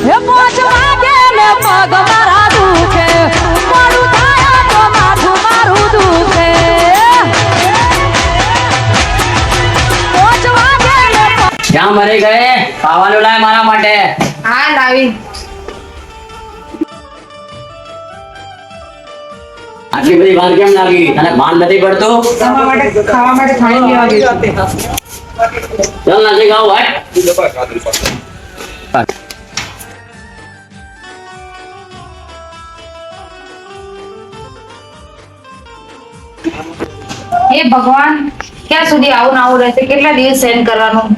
હે પોચ વાગે ને પગ મારા દુખે મોડું થાય તો માથું મારું દુખે પોચ વાગે ને પગ ક્યાં મરી ગયે ખાવાનું લાય મારા માટે હા લાવી આટલી બધી વાર કેમ લાગી તને ભાન નથી પડતું તમારા માટે ખાવા માટે થાળી લેવા ગઈ છું. ચાલ નથી ખાવું હટ હે ભગવાન ક્યાં સુધી આવું ને આવું રહેશે કેટલા દિવસ સહન કરવાનું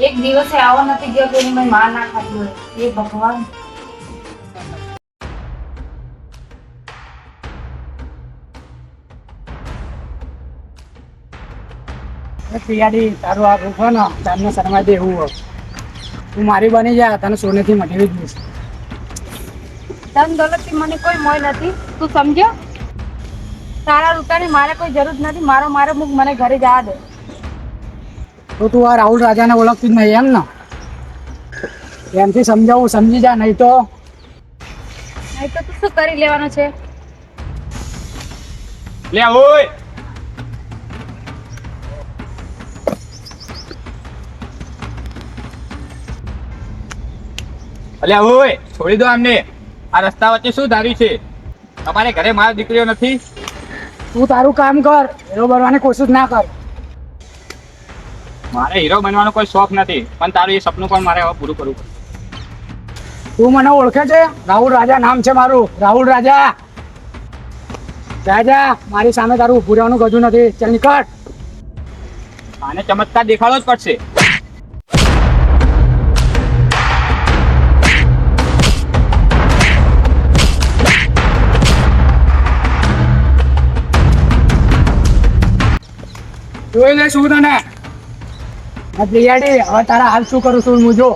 એક દિવસે આવો નથી ગયો કે એની મેં માર ના ખાધી હોય હે ભગવાન પિયાડી તારું આ રૂપ ને તારને શરમા દે એવું હોય. તું મારી બની જા તને સોનેથી મટેવી દઈશ. ધન દોલતથી મને કોઈ મોય નથી તું સમજ્યો? તારા રૂપિયાની મારે કોઈ જરૂર નથી મારો મારો મુખ મને ઘરે જવા દે. તો તું આ રાહુલ રાજાને ઓળખતી જ નહીં એમ ને? એમથી સમજાવું સમજી જા નહીં તો? નહીં તો તું શું કરી લેવાનું છે? લે ઓય! અલ્યા ઓય છોડી દો આમને. આ રસ્તા વચ્ચે શું ધાર્યું છે? તમારે ઘરે મારા દીકરીઓ નથી? તું તારું કામ કર હીરો બનવાની કોશિશ ના કર. મારે હીરો બનવાનો કોઈ શોખ નથી પણ તારું એ સપનું પણ મારે હવે પૂરું કરવું તું મને ઓળખે છે? રાહુલ રાજા નામ છે મારું. રાહુલ રાજા! રાજા મારી સામે તારું ઉભું રહેવાનું ગજું નથી. ચાલ નીકળ. આને ચમત્કાર દેખાડવો જ પડશે. જોઈ લે શું તને? આ પ્રિયાડી હવે તારા હાલ શું કરું છું હું જો.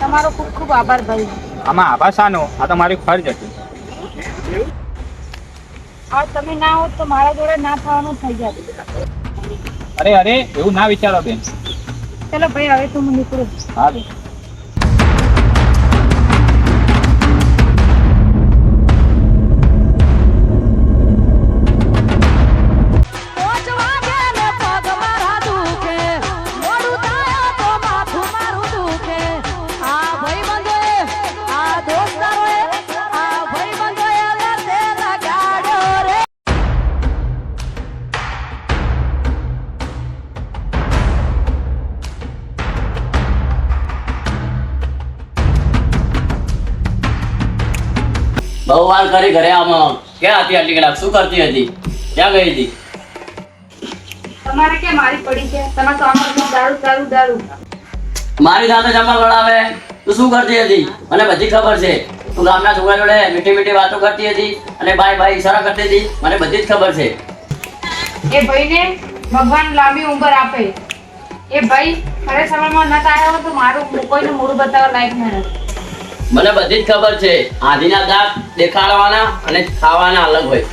તમારો ખૂબ ખૂબ આભાર ભાઈ. આમાં આભાર શાનો? આ તો મારી ફરજ હતી. આ તમે ના હોત તો મારા જોડે ના થવાનું થઈ જાય અરે અરે એવું ના વિચારો બેન. ચલો ભાઈ હવે તો હું નીકળું. હા. બહુ વાર કરી ઘરે આમાં ક્યાં હતી આટલી કલાક? શું કરતી હતી? ક્યાં ગઈ હતી? તમારે કે મારી પડી છે? તમે તો આમાં દારૂ દારૂ દારૂ. મારી સાથે જમા લડાવે તું શું કરતી હતી? મને બધી ખબર છે. તું ગામના છોકરા જોડે મીઠી મીઠી વાતો કરતી હતી અને બાય બાય ઈશારા કરતી હતી. મને બધી જ ખબર છે. એ ભાઈને ભગવાન લાંબી ઉંમર આપે. એ ભાઈ ખરે સમયમાં નતા આવ્યો તો મારું કોઈનું મોડું બતાવવા લાયક ન મને બધી જ ખબર છે. આધીના દાંત દેખાડવાના અને ખાવાના અલગ હોય.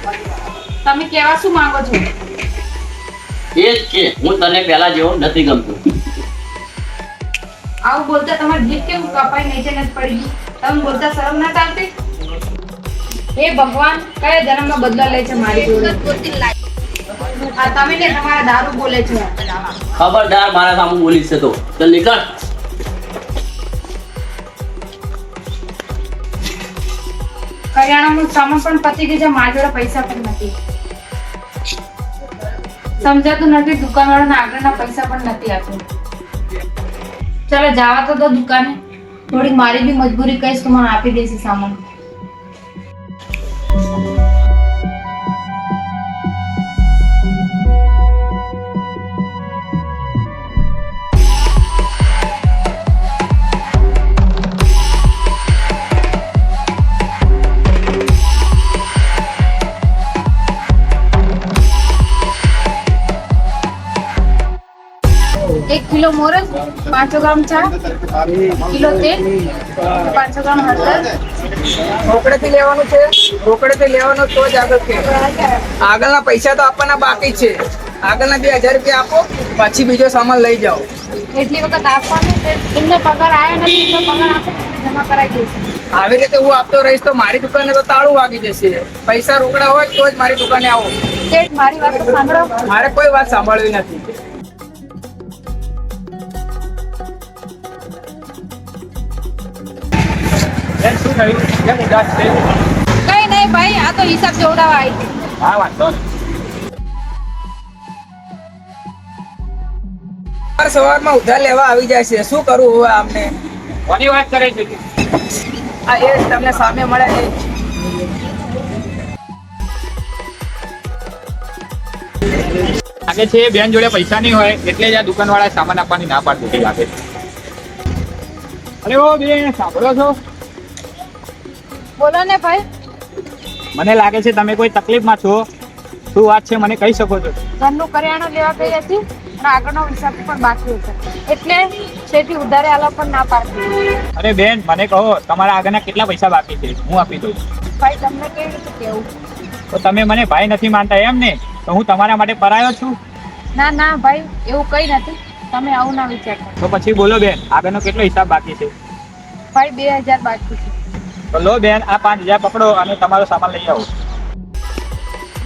તમે કેવા શું માંગો છો? એ જ કે હું તને પહેલા જેવો નથી ગમતો. આવું બોલતા તમારી જીભ કેમ કપાઈ નીચે નથી પડી તમે બોલતા શરમ ના ચાલતી? હે ભગવાન કયા જન્મનો બદલો લે છે મારી જોડે? આ તમે ને તમારા દારૂ બોલે છે. ખબરદાર મારા સામે બોલી છે તો. ચલ નીકળ. કરિયાણાનું સામાન પણ પતી ગયું છે, મારી જોડે પૈસા પણ નથી. સમજાતું નથી, દુકાનવાળાના આગળના પૈસા પણ નથી આપ્યું. ચાલો, જવા તો દુકાને. થોડી મારી બી મજબૂરી કહીશ તો મને આપી દેશે સામાન. કિલો મોરસ પાંચસો ગ્રામ ચા કિલો તેલ પાંચસો ગ્રામ હળદર. રોકડેથી લેવાનું છે રોકડેથી લેવાનું તો જ આગળ કે આગળના પૈસા તો આપવાના બાકી છે. આગળના બે હજાર રૂપિયા આપો પછી બીજો સામાન લઈ જાઓ. એટલી વખત આપવાનું એમને પગાર આવ્યો નથી એમનો પગાર આપે જમા કરાવી દઈશું. આવી રીતે હું આપતો રહીશ તો મારી દુકાને તો તાળું વાગી જશે. પૈસા રોકડા હોય તો જ મારી દુકાને આવો. મારી વાત સાંભળો. મારે કોઈ વાત સાંભળવી નથી. બેન શું થયું? કેમ ઉદાસ છે? કઈ નહીં ભાઈ આ તો હિસાબ જોવડાવવા આવી. હા વાંધો સવાર સવારમાં ઉધાર લેવા આવી જાય છે. શું કરવું હવે આમને? કોની વાત કરે છે આ એ તમને સામે મળે એ લાગે છે બેન જોડે પૈસા નહીં હોય એટલે જ આ દુકાન વાળા સામાન આપવાની ના પાડતી લાગે છે. અરે ઓ બેન સાંભળો છો? બોલો ને ભાઈ. મને લાગે છે તમે કોઈ તકલીફમાં છો. શું વાત છે મને કહી શકો છો? ઘરનું કરિયાણું લેવા ગઈ હતી અને આગળનો હિસાબ પણ બાકી હતો એટલે છેથી ઉધારે આલો પણ ના પાડતી. અરે બેન મને કહો તમારા આગળના કેટલા પૈસા બાકી છે? હું આપી દઉં. ભાઈ તમને કેવી રીતે કેવું? તો તમે મને ભાઈ નથી માનતા એમ ને? તો હું તમારા માટે પરાયો છું? ના ના ભાઈ એવું કઈ નથી. તમે આવું ના વિચારતા. તો પછી બોલો બેન આગળનો કેટલો હિસાબ બાકી છે? ભાઈ બે હજાર બાકી છે. તો લો બેન આ પાંચ હજાર પકડો અને તમારો સામાન લઈ આવો.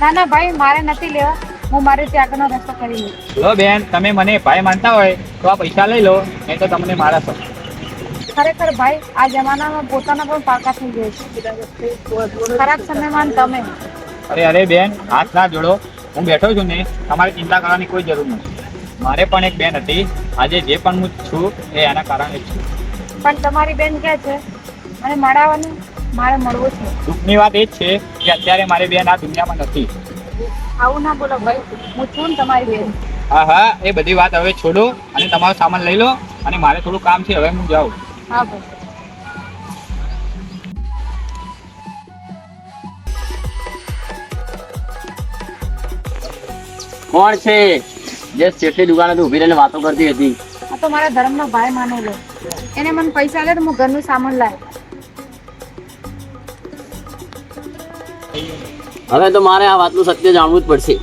ના ના ભાઈ મારે નથી લેવા. હું મારે ત્યાં રસ્તો કરી લઉં. લો બેન તમે મને ભાઈ માનતા હોય તો આ પૈસા લઈ લો નહીં તો તમને મારા છો ખરેખર ભાઈ આ જમાનામાં પોતાના પણ પાકા થઈ ગયો છે. ખરાબ સમયમાં તમે. અરે અરે બેન હાથ ના જોડો. હું બેઠો છું ને તમારે ચિંતા કરવાની કોઈ જરૂર નથી. મારે પણ એક બેન હતી. આજે જે પણ હું છું એ એના કારણે છું. પણ તમારી બેન ક્યાં છે? મને મળાવવાનું મારે મળવું છે. દુઃખની વાત એ જ છે કે અત્યારે મારી બેન આ દુનિયામાં નથી. આવું ના બોલો ભાઈ હું છું ને તમારી બેન. હા હા એ બધી વાત હવે છોડો અને તમારો સામાન લઈ લો અને મારે થોડું કામ છે હવે હું જાઉં. હા ભાઈ. કોણ છે? જે શેઠની દુકાને તો ઊભી રહીને વાતો કરતી હતી. આ તો મારા ધર્મનો ભાઈ માનેલો એને મને પૈસા લે તો હું ઘરનું સામાન લાવ હવે તો મારે આ વાતનું સત્ય જાણવું જ પડશે.